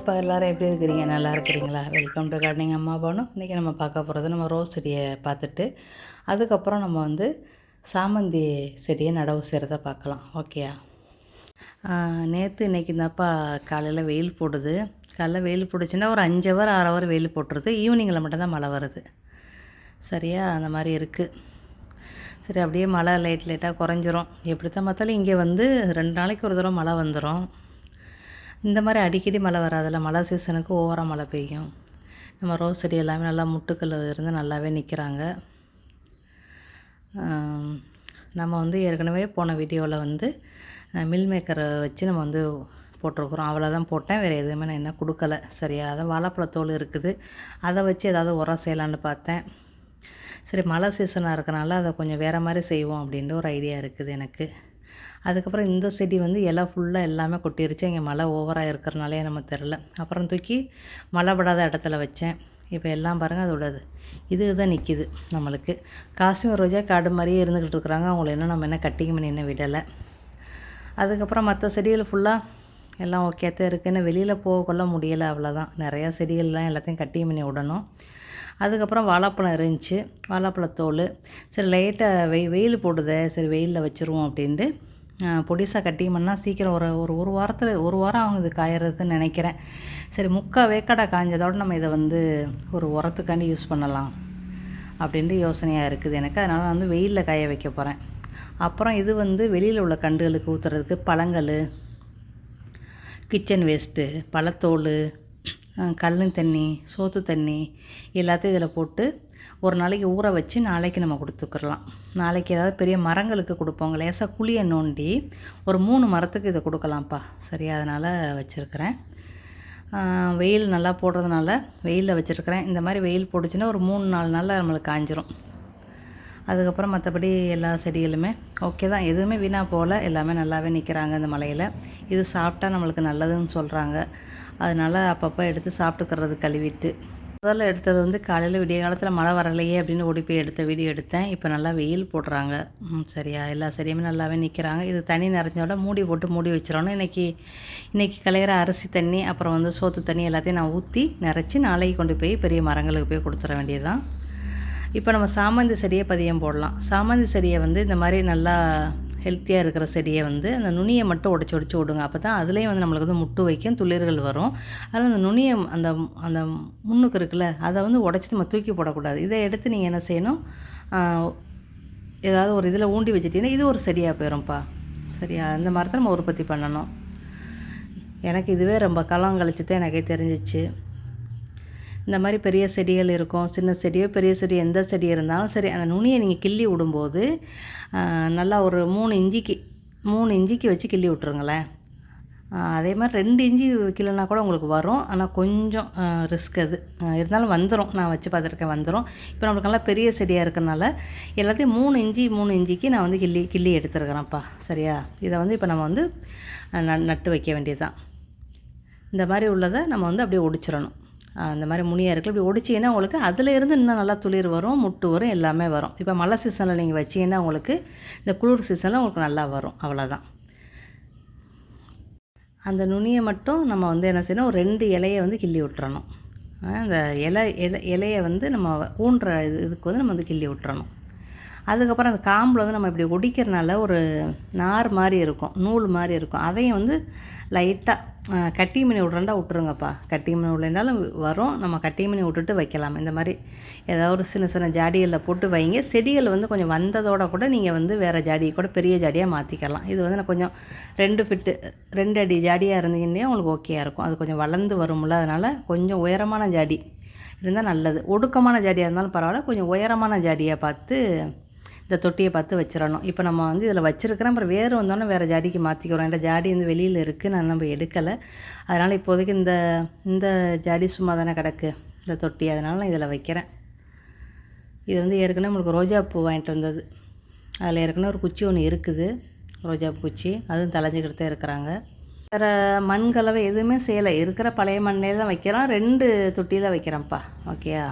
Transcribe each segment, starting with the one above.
இப்போ எல்லோரும் எப்படி இருக்கிறீங்க? நல்லா இருக்கிறீங்களா? வெல்கம் டு கார்டனிங் அம்மா பானு. இன்றைக்கி நம்ம பார்க்க போகிறது நம்ம ரோஸ் செடியை பார்த்துட்டு அதுக்கப்புறம் நம்ம வந்து சாமந்தி செடியை நடவு செய்கிறத பார்க்கலாம். ஓகேயா நேற்று இன்றைக்கி தான்ப்பா காலையில் வெயில் போடுது. காலைல வெயில் போடுச்சுன்னா ஒரு அஞ்சு ஹவர் ஆறு ஹவர் வெயில் போட்டுருது. ஈவினிங்கில் மட்டும்தான் மழை வருது. சரியா? அந்த மாதிரி இருக்குது சரி அப்படியே மழை லைட் லைட்டாக குறைஞ்சிரும். எப்படி தான் பார்த்தாலும் இங்கே வந்து ரெண்டு நாளைக்கு ஒரு தடவை மழை வந்துடும் இந்த மாதிரி அடிக்கடி மழை வராதில்ல மழை சீசனுக்கு ஓவராக மழை பெய்யும். நம்ம ரோஸ் செடி எல்லாமே நல்லா முட்டுக்கள் இருந்து நல்லாவே நிற்கிறாங்க நம்ம வந்து ஏற்கனவே போன வீடியோவில் வந்து மில் மேக்கரை வச்சு நம்ம வந்து போட்டிருக்குறோம். அவ்வளோதான் போட்டேன். வேறு எதுவுமே நான் என்ன கொடுக்கல. சரியா அதான் வாழைப்பழத்தோல் இருக்குது. அதை வச்சு ஏதாவது உரம் செய்யலான்னு பார்த்தேன். சரி மழை சீசனாக இருக்கனால அதை கொஞ்சம் வேறு மாதிரி செய்வோம் அப்படின்ட்டு ஒரு ஐடியா இருக்குது எனக்கு. அதுக்கப்புறம் இந்த செடி வந்து இலை ஃபுல்லாக எல்லாமே கொட்டிருச்சு. இங்கே மழை ஓவராக இருக்கிறனாலே நம்ம தெரில அப்புறம் தூக்கி மழை படாத இடத்துல வச்சேன். இப்போ எல்லாம் பாருங்கள் அதோடது. இது தான் நிற்கிது நம்மளுக்கு. காஷ்மீர் ரோஜா காடு மாதிரியே இருந்துக்கிட்டு இருக்கிறாங்க. அவங்கள என்ன நம்ம என்ன கட்டிங் பண்ணி என்ன விடலை. அதுக்கப்புறம் மற்ற செடிகள் ஃபுல்லாக எல்லாம் ஓகே தான் இருக்குன்னு வெளியில் போக கொள்ள முடியலை அவ்வளோதான் நிறையா செடிகள்லாம் எல்லாத்தையும் கட்டிங் பண்ணி விடணும். அதுக்கப்புறம் வாழைப்பழம் இருந்துச்சு. வாழைப்பழத்தோல். சரி லைட்டாக வெய் வெயில் போடுதே. சரி வெயிலில் வச்சுருவோம் அப்படின்ட்டு பொடிசாக கட்டிங்கம்னா சீக்கிரம் ஒரு ஒரு ஒரு வாரத்தில் ஒரு வாரம் அவங்க இது காயறதுன்னு நினைக்கிறேன். சரி முக்கால் வேக்கடை காய்ஞ்சதோடு நம்ம இதை வந்து ஒரு உரத்துக்காண்டி யூஸ் பண்ணலாம் அப்படின்ட்டு யோசனையாக இருக்குது எனக்கு. அதனால் நான் வந்து வெயிலில் காய வைக்க போகிறேன் அப்புறம் இது வந்து வெளியில் உள்ள கண்டுகளுக்கு ஊற்றுறதுக்கு பழங்கள் கிச்சன் வேஸ்ட்டு பழத்தோல் கல் தண்ணி சோத்து தண்ணி எல்லாத்தையும் இதில் போட்டு ஒரு நாளைக்கு ஊற வச்சு நாளைக்கு நம்ம கொடுத்துக்கிறலாம் நாளைக்கு ஏதாவது பெரிய மரங்களுக்கு கொடுப்போங்க லேசாக குழியை நோண்டி ஒரு மூணு மரத்துக்கு இதை கொடுக்கலாம்ப்பா. சரியா? அதனால் வச்சுருக்கிறேன். வெயில் நல்லா போடுறதுனால வெயிலில் வச்சுருக்கிறேன். இந்த மாதிரி வெயில் போட்டுச்சுன்னா ஒரு மூணு நாலு நாளில் நம்மளுக்கு காஞ்சிரும். அதுக்கப்புறம் மற்றபடி எல்லா செடிகளுமே ஓகே தான். எதுவுமே வீணாக போகல. எல்லாமே நல்லாவே நிற்கிறாங்க இந்த மலையில். இது சாப்பிட்டா நம்மளுக்கு நல்லதுன்னு சொல்கிறாங்க அதனால் அப்பப்போ எடுத்து சாப்பிட்டுக்கிறது கழுவிட்டு முதல்ல எடுத்தது வந்து காலையில் விடிய காலத்தில் மழை வரலையே அப்படின்னு ஓடி போய் எடுத்த வீடியோ எடுத்தேன். இப்போ நல்லா வெயில் போடுறாங்க. சரியா? எல்லா செடியுமே நல்லாவே நிற்கிறாங்க இது தண்ணி நிறைஞ்சோட மூடி போட்டு மூடி வச்சிடணும். இன்றைக்கி இன்றைக்கி கலையிற அரிசி தண்ணி அப்புறம் வந்து சோத்து தண்ணி எல்லாத்தையும் நான் ஊற்றி நிறச்சி நாளைக்கு கொண்டு போய் பெரிய மரங்களுக்கு போய் கொடுத்துட வேண்டியதுதான். இப்போ நம்ம சாமந்தி செடியை பதியம் போடலாம். சாமந்தி செடியை வந்து இந்த மாதிரி நல்லா ஹெல்த்தியாக இருக்கிற செடியை வந்து அந்த நுனியை மட்டும் உடச்சி உடச்சி விடுங்க. அப்போ தான் அதுலேயும் வந்து நம்மளுக்கு வந்து முட்டு வைக்கும் துளிர்கள் வரும். அதில் அந்த நுனியை அந்த அந்த முன்னுக்கு இருக்குல்ல அதை வந்து உடச்சி நம்ம தூக்கி போடக்கூடாது. இதை எடுத்து நீங்கள் என்ன செய்யணும்? ஏதாவது ஒரு இதில் ஊண்டி வச்சிட்டிங்கன்னா இது ஒரு செடியாக போயிடும்ப்பா சரியா? அந்த மரத்தை நம்ம உற்பத்தி பண்ணணும். எனக்கு இதுவே ரொம்ப காலம் கழிச்சு தான் எனக்கே தெரிஞ்சிச்சு. இந்த மாதிரி பெரிய செடிகள் இருக்கும் சின்ன செடியோ பெரிய செடி எந்த செடி இருந்தாலும் சரி அந்த நுனியை நீங்கள் கிள்ளி விடும்போது நல்லா ஒரு மூணு இஞ்சிக்கு மூணு இஞ்சிக்கு வச்சு கிள்ளி விட்ருங்களேன் அதே மாதிரி ரெண்டு இஞ்சி கிலோனா கூட உங்களுக்கு வரும் ஆனால் கொஞ்சம் ரிஸ்க் அது. இருந்தாலும் வந்துடும் நான் வச்சு பார்த்துருக்கேன் வந்துடும் இப்போ நம்மளுக்கு நல்லா பெரிய செடியாக இருக்கனால எல்லாத்தையும் மூணு இஞ்சி மூணு இஞ்சிக்கு நான் வந்து கிள்ளி கிள்ளி எடுத்துருக்கிறேன்ப்பா. சரியா? இதை வந்து இப்போ நம்ம வந்து நட்டு வைக்க வேண்டியது தான் இந்த மாதிரி உள்ளதை நம்ம வந்து அப்படியே ஒடிச்சிடணும். அந்த மாதிரி முனியாக இருக்குது இப்படி ஒடிச்சிங்கன்னா உங்களுக்கு அதிலேருந்து இன்னும் நல்லா துளிர் வரும் முட்டு வரும் எல்லாமே வரும். இப்போ மழை சீசனில் நீங்கள் வச்சிங்கன்னா உங்களுக்கு இந்த குளிர் சீசனில் உங்களுக்கு நல்லா வரும். அவ்வளோதான் அந்த நுனியை மட்டும் நம்ம வந்து என்ன செய்யணும்? ஒரு ரெண்டு இலையை வந்து கிள்ளி விட்டுறணும். அந்த இலை இலை இலையை வந்து நம்ம ஊன்ற இதுக்கு வந்து நம்ம வந்து கிள்ளி விட்டுறணும். அதுக்கப்புறம் அந்த காம்பில் வந்து நம்ம இப்படி ஒடிக்கிறனால ஒரு நார் மாதிரி இருக்கும் நூல் மாதிரி இருக்கும். அதையும் வந்து லைட்டாக கட்டி மீன் விட்றண்டா விட்ருங்கப்பா கட்டி மீன் விடலைனாலும் வரும். நம்ம கட்டி மீன் விட்டுட்டு வைக்கலாம். இந்த மாதிரி ஏதாவது ஒரு சின்ன சின்ன ஜாடிகளில் போட்டு வைங்க. செடிகள் வந்து கொஞ்சம் வந்ததோட கூட நீங்கள் வந்து வேறு ஜாடியை கூட பெரிய ஜாடியாக மாற்றிக்கலாம் இது வந்து நான் கொஞ்சம் ரெண்டு ஃபிட்டு ரெண்டு அடி ஜாடியாக இருந்தீங்கன்னா உங்களுக்கு ஓகேயாக இருக்கும். அது கொஞ்சம் வளர்ந்து வரும்ல. அதனால் கொஞ்சம் உயரமான ஜாடி இருந்தால் நல்லது. ஒடுக்கமான ஜாடியாக இருந்தாலும் பரவாயில்ல. கொஞ்சம் உயரமான ஜாடியாக பார்த்து இந்த தொட்டியை பார்த்து வச்சிடணும். இப்போ நம்ம வந்து இதில் வச்சுருக்கிறோம். அப்புறம் வேறு வந்தோன்னே வேறு ஜாடிக்கு மாற்றிக்கிறோம் இந்த ஜாடி வந்து வெளியில் இருக்குது நான் நம்ம எடுக்கலை. அதனால் இப்போதைக்கு இந்த இந்த ஜாடி சும்மா தானே கிடக்கு. இந்த தொட்டி. அதனால் நான் இதில் வைக்கிறேன். இது வந்து ஏற்கனவே நம்மளுக்கு ரோஜா பூ வாங்கிட்டு வந்தது. அதில் ஏற்கனவே ஒரு குச்சி ஒன்று இருக்குது. ரோஜா குச்சி. அதுவும் தலைஞ்சிக்கிட்டு தான் இருக்கிறாங்க. வேறு மண் கலவை எதுவுமே செய்யலை. இருக்கிற பழைய மண்ணே தான் வைக்கிறோம். ரெண்டு தொட்டியில் வைக்கிறேன்ப்பா. ஓகேயா?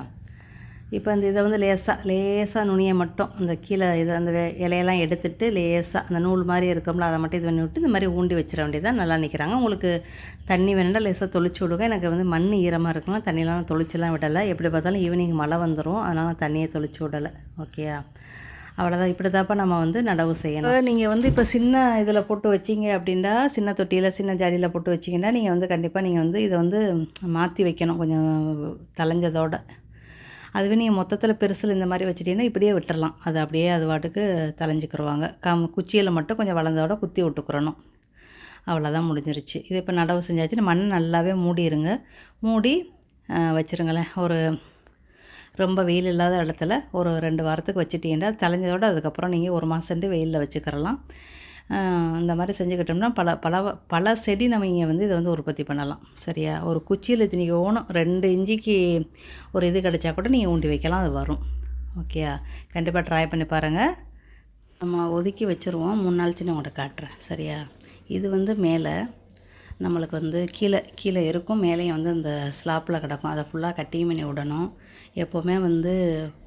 இப்போ அந்த இதை வந்து லேசாக லேசாக நுனியை மட்டும் அந்த கீழே இதை அந்த இலையெல்லாம் எடுத்துட்டு லேசாக அந்த நூல் மாதிரி இருக்கும்ல அதை மட்டும் இது பண்ணி விட்டு இந்த மாதிரி ஊண்டி வச்சிட வேண்டியதான் நல்லா நிற்கிறாங்க உங்களுக்கு தண்ணி வேணும்னா லேசாக தொளிச்சு விடுங்க. எனக்கு வந்து மண் ஈரமாக இருக்கலாம் தண்ணியெலாம் நான் தொளிச்செல்லாம் விடலை. எப்படி பார்த்தாலும் ஈவினிங் மழை வந்துடும் அதனால் தண்ணியை தொளிச்சு விடலை. ஓகேயா அவ்வளோதான் இப்படி தாப்பா நம்ம வந்து நடவு செய்யணும். நீங்கள் வந்து இப்போ சின்ன இதில் போட்டு வச்சீங்க அப்படின்னா சின்ன தொட்டியில் சின்ன ஜாடியில் போட்டு வச்சிங்கன்னா நீங்கள் வந்து கண்டிப்பாக நீங்கள் வந்து இதை வந்து மாற்றி வைக்கணும். கொஞ்சம் தலைஞ்சதோடு அதுவே நீங்கள் மொத்தத்தில் பெருசில் இந்த மாதிரி வச்சிட்டீங்கன்னா இப்படியே விட்டுறலாம். அது அப்படியே அது பாட்டுக்கு தலைஞ்சிக்கிருவாங்க. கம் குச்சியில் மட்டும் கொஞ்சம் வளர்ந்தோட குத்தி விட்டுக்கிறணும். அவ்வளோதான் முடிஞ்சிருச்சு. இது இப்போ நடவு செஞ்சாச்சுன்னா மண் நல்லாவே மூடிடுங்க மூடி வச்சுருங்களேன் வச்சிருங்களேன். ஒரு ரொம்ப வெயில் இல்லாத இடத்துல ஒரு ரெண்டு வாரத்துக்கு வச்சுட்டீங்கன்னா தலைஞ்சதோட அதுக்கப்புறம் நீங்கள் ஒரு மாதம் வெயிலில் வச்சுக்கிறலாம். இந்த மாதிரி செஞ்சுக்கிட்டோம்னா பல பல பல செடி நம்ம இங்கே வந்து இதை வந்து உற்பத்தி பண்ணலாம். சரியா? ஒரு குச்சியில் திணிக்க ஓணும் ரெண்டு இஞ்சிக்கு ஒரு இது கிடச்சா கூட நீங்கள் ஊண்டி வைக்கலாம் அது வரும். ஓகேயா கண்டிப்பாக ட்ரை பண்ணி பாருங்கள் நம்ம ஒதுக்கி வச்சுருவோம். மூணு நாள் சின்ன உங்கள்கிட்ட காட்டுறேன். சரியா? இது வந்து மேலே நம்மளுக்கு வந்து கீழே கீழே இருக்கும். மேலேயும் வந்து இந்த ஸ்லாப்பில் கிடக்கும். அதை ஃபுல்லாக கட்டியும் பண்ணி விடணும். எப்போவுமே வந்து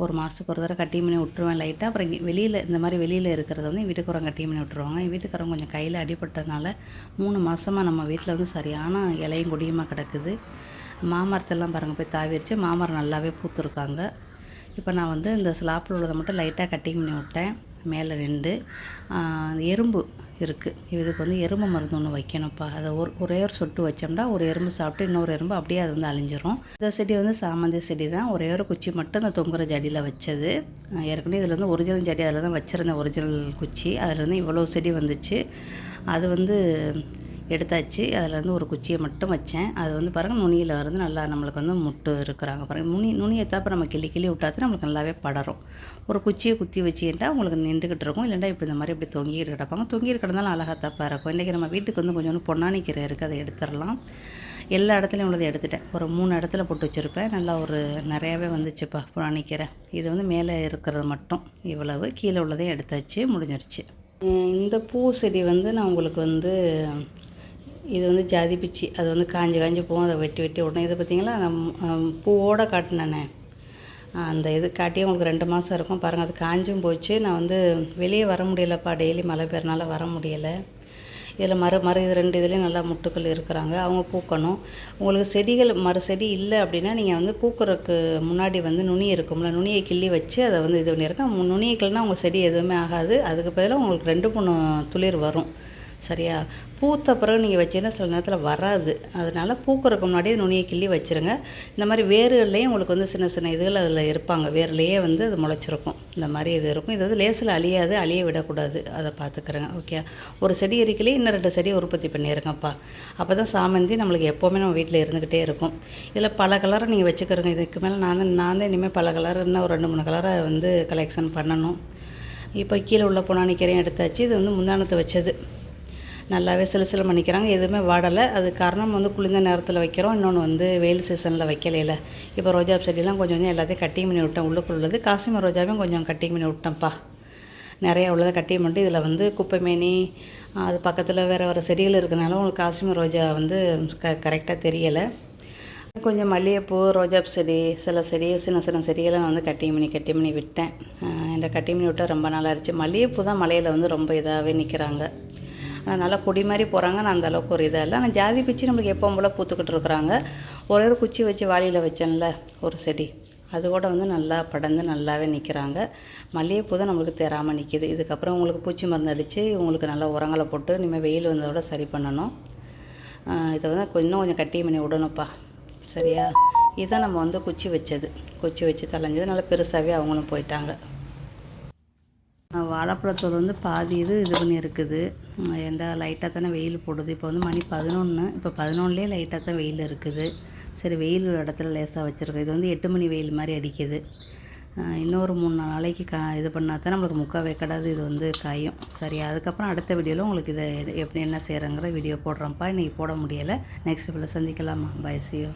ஒரு மாதத்துக்கு ஒரு தடவை கட்டிங் பண்ணி விட்ருவேன் லைட்டாக அப்புறம் இங்கே வெளியில் இந்த மாதிரி வெளியில் இருக்கிறத வந்து என் வீட்டுக்காரங்க கட்டிங் பண்ணி விட்ருவாங்க என் வீட்டுக்காரங்க கொஞ்சம் கையில் அடிபட்டதுனால மூணு மாதமாக நம்ம வீட்டில் வந்து சரியான இலையும் கொடியுமா கிடக்குது. மாமரத்தெல்லாம் பாருங்கள் போய் தாவிரிச்சு. மாமரம் நல்லாவே பூத்துருக்காங்க. இப்போ நான் வந்து இந்த ஸ்லாப்பில் உள்ளதை மட்டும் லைட்டாக கட்டிங் பண்ணி விட்டேன். மேலே ரெண்டு. எறும்பு. இருக்குது இதுக்கு வந்து எறும்பு மருந்து ஒன்று வைக்கணும்ப்பா. அதை ஒரு ஒரே ஒரு சொட்டு வச்சோம்னா ஒரு எறும்பு சாப்பிட்டு இன்னொரு எறும்பு அப்படியே அது வந்து அழிஞ்சிரும். இந்த செடி வந்து சாமந்தி செடி தான். ஒரே ஒரு குச்சி மட்டும் அந்த தொங்குற ஜடியில் வச்சது. ஏற்கனவே இதில் வந்து ஒரிஜினல் செடி அதில் தான் வச்சுருந்தேன் ஒரிஜினல் குச்சி. அதில் வந்து இவ்வளோ செடி வந்துச்சு. அது வந்து எடுத்தாச்சு. அதிலேருந்து ஒரு குச்சியை மட்டும் வச்சேன். அது வந்து பாருங்கள் நுனியில் வந்து நல்லா நம்மளுக்கு வந்து முட்டு இருக்கிறாங்க பாருங்கள் நுனி நுனியை தாப்ப நம்ம கிள்ளி கிள்ளி விட்டாத்து நம்மளுக்கு நல்லாவே படரும். ஒரு குச்சியை குத்தி வச்சுட்டா உங்களுக்கு நின்றுக்கிட்டு இருக்கும். இல்லைன்னா இப்படி இந்த மாதிரி இப்படி தொங்கிக்கிட்டு கிடப்பாங்க. தொங்கிட்டு கிடந்தாலும் அழகாக தப்பாக இருக்கும் இன்றைக்கி நம்ம வீட்டுக்கு வந்து கொஞ்சோண்டு பொன்னானி இருக்குது அதை எடுத்துடலாம். எல்லா இடத்துலையும் உள்ளதை எடுத்துட்டேன். ஒரு மூணு இடத்துல போட்டு வச்சுருப்பேன். நல்லா ஒரு நிறையாவே வந்துச்சுப்பா புராணிக்கீரை இது வந்து மேலே இருக்கிறது மட்டும். இவ்வளவு. கீழே உள்ளதையும் எடுத்தாச்சு. முடிஞ்சிருச்சு. இந்த பூ செடி வந்து நான் உங்களுக்கு வந்து இது வந்து ஜாதி பிச்சி அது வந்து காஞ்சி காஞ்சி போகும் அதை வெட்டி வெட்டி உடனே இதை பார்த்திங்களா? அந்த பூவோட காட்டினேனே. அந்த இது காட்டியே உங்களுக்கு ரெண்டு மாதம் இருக்கும். பாருங்கள் அது காஞ்சும் போச்சு. நான் வந்து வெளியே வர முடியலப்பா. டெய்லி மழை பெறனால வர முடியலை. இதில் மறு மறு இது ரெண்டு இதுலேயும் நல்லா முட்டுக்கள் இருக்கிறாங்க. அவங்க பூக்கணும். உங்களுக்கு செடிகள் மறு செடி இல்லை அப்படின்னா நீங்கள் வந்து பூக்கிறதுக்கு முன்னாடி வந்து நுனி இருக்கும்ல நுனியை கிள்ளி வச்சு அதை வந்து இது பண்ணியிருக்கேன் நுனியை கிள்ளினா உங்கள் செடி எதுவுமே ஆகாது. அதுக்கு பதிலாக உங்களுக்கு ரெண்டு மூணு துளிர் வரும். சரியா? பூத்த பிறகு நீங்கள் வச்சீங்கன்னா சில நேரத்தில் வராது. அதனால் பூக்கிறதுக்கு முன்னாடியே நுனியை கிள்ளி வச்சுருங்க. இந்த மாதிரி வேர்கள்லேயும் உங்களுக்கு வந்து சின்ன சின்ன இதுகள் அதில் இருப்பாங்க. வேர்லேயே வந்து அது முளைச்சிருக்கும். இந்த மாதிரி இது இருக்கும். இது வந்து லேசில் அழியாது அழிய விடக்கூடாது. அதை பார்த்துக்கிறேங்க. ஓகே ஒரு செடி இருக்கலையே இன்னும் ரெண்டு செடி உற்பத்தி பண்ணியிருங்கப்பா அப்போ தான் சாமந்தி நம்மளுக்கு எப்போவுமே நம்ம வீட்டில் இருந்துக்கிட்டே இருக்கும். இதில் பல கலரை நீங்கள் வச்சுக்கிறோங்க. இதுக்கு மேலே நான் நான் தான் இனிமேல் பல கலர் இன்னும் ஒரு ரெண்டு மூணு கலரை வந்து கலெக்ஷன் பண்ணணும். இப்போ கீழே உள்ள பொன்னானிக்கரையும் எடுத்தாச்சு. இது வந்து முந்தானத்தை வச்சது. நல்லாவே சில பண்ணிக்கிறாங்க. எதுவுமே வாடலை. அது காரணம் வந்து குளிர்ந்த நேரத்தில் வைக்கிறோம். இன்னொன்று வந்து வெயில் சீசனில் வைக்கலையில. இப்போ ரோஜா செடியெல்லாம் கொஞ்சம் கொஞ்சம் எல்லாத்தையும் கட்டிங் பண்ணி விட்டேன். உள்ளுக்குள்ளது உள்ளது. ரோஜாவையும் கொஞ்சம் கட்டிங் பண்ணி விட்டேன்ப்பா. நிறையா உள்ளதை கட்டிங் பண்ணிட்டு இதில் வந்து குப்பைமேனி அது பக்கத்தில் வேறு வேறு செடிகள் இருக்கனால உங்களுக்கு காஷ்மீர் ரோஜா வந்து க கரெக்டாக தெரியலை. கொஞ்சம் மல்லிகைப்பூ ரோஜா செடி சில செடி சின்ன சின்ன செடிகளை நான் வந்து கட்டிங் பண்ணி கட்டி பண்ணி விட்டேன். இந்த கட்டிங் பண்ணி விட்டால் ரொம்ப நாளாக இருந்துச்சு. மல்லிகைப்பூ தான் மலையில் வந்து ரொம்ப இதாகவே நிற்கிறாங்க நல்லா கொடி மாதிரி போகிறாங்க நான் அந்த அளவுக்கு ஒரு இதாக இல்லை. ஆனால் ஜாதி பிச்சு நம்மளுக்கு எப்போ போல் பூத்துக்கிட்டு இருக்கிறாங்க. ஒரே ஒரு குச்சி வச்சு வாளியில் வச்சேன்ல ஒரு செடி. அது கூட வந்து நல்லா படர்ந்து நல்லாவே நிற்கிறாங்க மல்லிகைப்பூ தான் நம்மளுக்கு தெராமல் நிற்கிது இதுக்கப்புறம் உங்களுக்கு பூச்சி மருந்து அடித்து உங்களுக்கு நல்லா உரங்களை போட்டு இனிமேல் வெயில் வந்ததோட சரி பண்ணணும். இதை வந்து கொஞ்சம் இன்னும் கொஞ்சம் கட்டி பண்ணி விடணும்ப்பா. சரியா? இதான் நம்ம வந்து குச்சி வச்சது. குச்சி வச்சு தலைஞ்சது நல்லா பெருசாகவே அவங்களும் போயிட்டாங்க. வாழைப்பழத்தோடு வந்து பாதி இது இது பண்ணி இருக்குது. ஏண்டா லைட்டாக தானே வெயில் போடுது. இப்போ வந்து மணி பதினொன்று இப்போ பதினொன்றுலேயே லைட்டாக தான் வெயில் இருக்குது. சரி வெயில் ஒரு இடத்துல லேசாக வச்சுருக்கோம். இது வந்து எட்டு மணி வெயில் மாதிரி அடிக்குது. இன்னொரு மூணு நாலு நாளைக்கு கா இது பண்ணால் தான் நம்மளுக்கு முக்கால் வைக்கடாது இது வந்து காயும். சரி அதுக்கப்புறம் அடுத்த வீடியோவில் உங்களுக்கு இதை எப்படி என்ன செய்கிறேங்கிற வீடியோ போடுறோம்ப்பா இன்றைக்கி போட முடியலை. நெக்ஸ்ட் வீடியோவில் சந்திக்கலாமா? பாய் சியோ